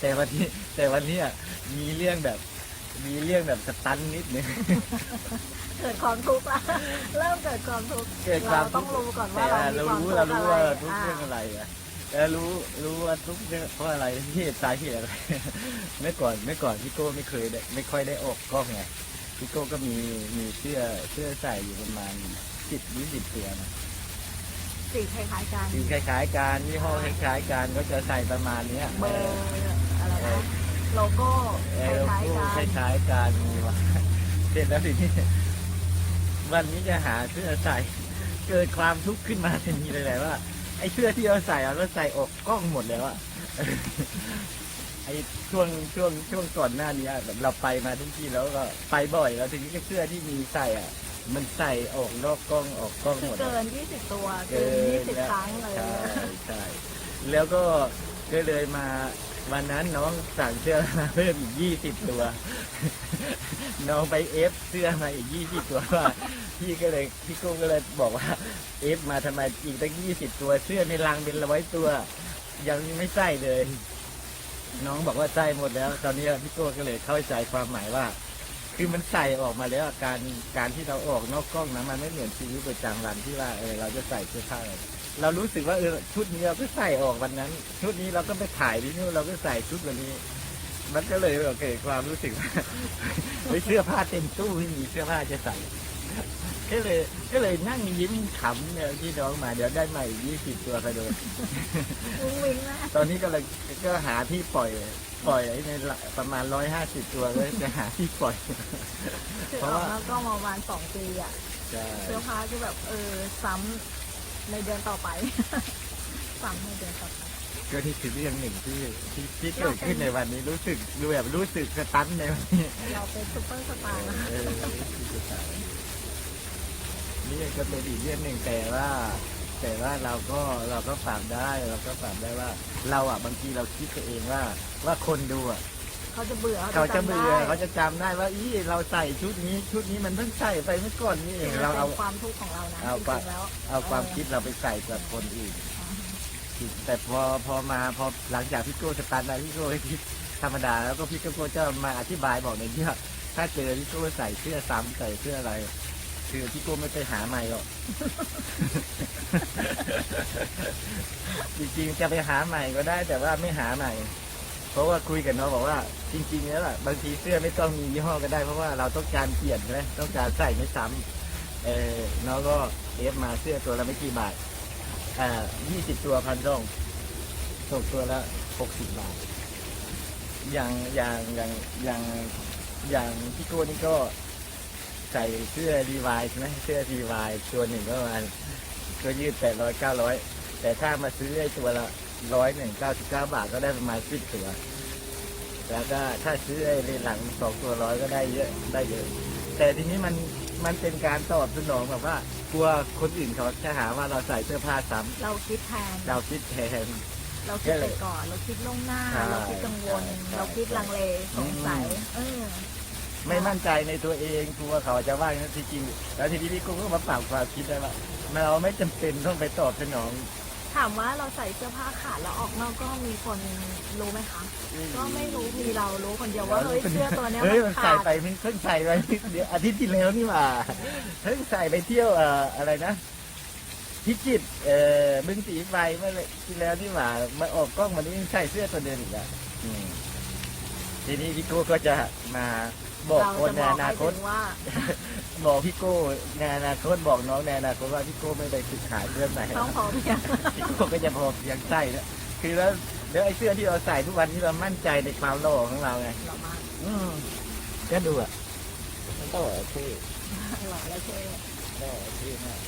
แต่วันนี้แต่วันนี้อะมีเรื่องแบบ มีเรื่องแบบสตันนิดนึง เกิดความทุกข์ละเริ่มเกิดความทุกข์เกิดความเราต้องรู้ก่อนว่าแต่เราเรามีความรู้ทุกเราข์รู้อะไรว่าทุกอ่าเรื่องอะไรอะแล้วรู้รู้ว่าทุกเรื่องเพราะอะไรที่สาเหตุอะไร เมื่อก่อนเมื่อก่อนพี่โก้ไม่เคยได้ไม่ค่อยได้ออกกล้องไงพี่โก้ก็มีมีเสื้อเสื้อใส่อยู่ประมาณสิบยี่สิบตัวนะ สีคล้ายๆกันสีคล้ายๆกันยี่ห้อคล้ายๆกันก็จะใส่ประมาณเนี้ยเบอร์ อะไรนะโลโก้เอคอล้ายคู่ๆคกันล้ายๆกันมีว่าเสร็จแล้วทีนี้วันนี้จะหาเสื้อใส่เกิดความทุกข์ขึ้นมาทันทีเลยแหละว่าไอ้เสื้อที่เราใส่อะเราใส่ออกกล้องหมดแล้วอะไอ้ช่วงช่วงช่วงก่อนหน้านี้อะแบบเราไปมาทุกที่แล้วก็ไปบ่อยแล้วทีนี้ก็เสื้อที่มีใส่อะ มันใส่ออกนอกกล้องออกกล้องคือหมดเกิอะน20ตัวเกิน20ครั้งเลยใช่ใช่แล้วก็ก็เลยมา วันนั้นน้องสั่งเสื้อมาเพิ่มอีกยี่สิบตัว น้องไปเอฟเสื้อมาอีกยี่สิบตัวว่าพี่ก็เลยพี่กุ้งก็เลยบอกว่าเอฟมาทำไมอีกตั้งยี่สิบตัว เสื้อในรังเป็นร้อยตัว ยังไม่ใส่เลย น้องบอกว่าใส่หมดแล้ว ตอนนี้พี่โก้ก็เลยเข้าใจความหมายว่า คือมันใส่ออกมาแล้วการการที่เราออกนอกกล้องนะมันไม่เหมือนชีวิตประจำวันที่ว่าเออเราจะใส่เสื้อผ้าอะไร เรารู้สึกว่าเออชุดนี้เราก็ใส่ออกวันนั้น ชุดนี้เราก็ไปถ่ายที่นู่นเราก็ใส่ชุดวันนี้ มันก็เลยแบบเกิดความรู้สึกว่าเฮ้ยเสื้อผ้าเต็มตู้ไม่มีเสื้อผ้าจะใส่ ก็เลย ก็เลยนั่งยิ้มขำเนี่ยที่น้องมาเดี๋ยวได้ใหม่ยี่สิบตัวไปโดนวิงวิงนะตอนนี้ก็เลยก็หาที่ปล่อยปล่อยไอ้ในละประมาณร้อยห้าสิบตัวเลยจะหาที่ปล่อยคือเพราะออกว่าแล้วก็มาประมาณ2ปีอะใช่เสื้อผ้าคือแบบเออซ้ำ ในเดือนต่อไปซ้ำในเดือนต่อไป ก็นี่คือเรื่องหนึ่งที่ที่ที่เกิดขึ้นในวันนี้รู้สึกรู้แบบรู้สึกสตันในวันนี้เราเป็นซุปเปอร์สตาร์นะเออที่จะตายนี่ก็เป็นอีกเรื่องหนึ่งแต่ว่า แต่ว่าเราก็เราก็ฝากได้ เราก็ฝากได้ว่า เราอะบางทีเราคิดตัวเองว่าว่าคนดูอะ เขาจะเบื่อเขาจะำเบื่อได้เขาจะจำได้ว่าอีเราใส่ชุดนี้ชุดนี้มันเพิ่งใส่ไปเมื่อก่อนนี่เองเราเอาเป็นความทุกข์ของเรานะเอาจปะริงๆแล้วเอาความคิดเราไปใส่กับคนอื่นแต่พอพอมาพอหลังจากพี่โก้สตาร์ทได้พี่โก้ให้คิดธรรมดาแล้วก็พี่โก้จะมาอธิบายบอกในที่ว่าถ้าเจอพี่โก้ใส่เสื้อซ้ำใส่เสื้ออะไร คือพี่โก้ไม่ไปหาใหม่หรอกจริงๆจะไปหาใหม่ก็ได้แต่ว่าไม่หาใหม่ เพราะว่าคุยกับน้องบอกว่าจริงๆแล้วล่ะบางทีเสื้อไม่ต้องมียี่ห้อก็ได้เพราะว่าเราต้องการเปลี่ยนใช่ไหมต้องการใส่ไม่ซ้ำเออน้องก็เอฟมาเสื้อตัวละไม่กี่บาทอ่ายี่สิบตัวพันร่องตกตัวละหกสิบบาท อย่างอย่างอย่างอย่างอย่างพี่โก้นี่ก็ใส่เสื้อรีวายใช่ไหมเสื้อรีวายตัวหนึ่งก็ประมาณตัวยืดแปดร้อยเก้าร้อยแต่ถ้ามาซื้อไอ้ตัวละ ร้อยหนึ่งเก้าสิบเก้าบาทก็ได้ประมาณสิบตัว แล้วก็ถ้าซื้อไอ้เลนหลังสองตัวร้อยก็ได้เยอะได้เยอะ แต่ทีนี้มันมันเป็นการตอบสนองแบบว่ากลัวคนอื่นเขาจะหาว่าเราใส่เสื้อผ้าซ้ำเราคิดแทนเราคิดแทน เราคิดไปก่อน เราคิดล่วงหน้า ใช่เราคิดกังวล ใช่เราคิดลังเลสงสัย อืม เออ ไม่มั่นใจในตัวเองกลัวเขาจะว่าอย่างนั้นที่จริงแล้วทีนี้พี่กุ้งก็มาปรับความคิดได้ว่าเราไม่จำเป็นต้องไปตอบสนอง ถามว่าเราใส่เสื้อผ้าขาดแล้วออกนอกก็มีคนรู้ไหมคะก็ไม่รู้มีเรารู้คนเดียวว่าเฮ้ยเสื้อตัวเนี้ยเฮ้ยมัมันนขาใส่ดไปเพิ่งใส่ไปเดี๋ยวอาทิตย์ที่แล้วนี่หว่าเพิ่งใส่ไปเที่ยวเอ่ออะไรนะพิจิตรเอ่อบึงสีไฟเมื่อที่แล้วนี่หว่ามาออกกล้องวันนี้ยังใส่เสื้อตัวเดิมอีกแล้วอืมทีนี้พี่โก้ก็จะมาบอกเราคนจะในบอกอนาให้คต ถึงว่า บอกพี่โก้ในอนาคตบอกน้องในอนาคตว่าพี่โก้ไม่ได้ศึกษาเรื่องไหนต้องพอเพียงพี่โก้ก็จะพอเพียงใส่แล้วคือแล้วเดี๋ยวไอ้เสื้อที่เราใส่ทุกวันนี้เรามั่นใจในความหล่อของเราไงหล่อมากอืมก็ดูอะมันก็โอเคหล่อและเท่ก็โอเคมาก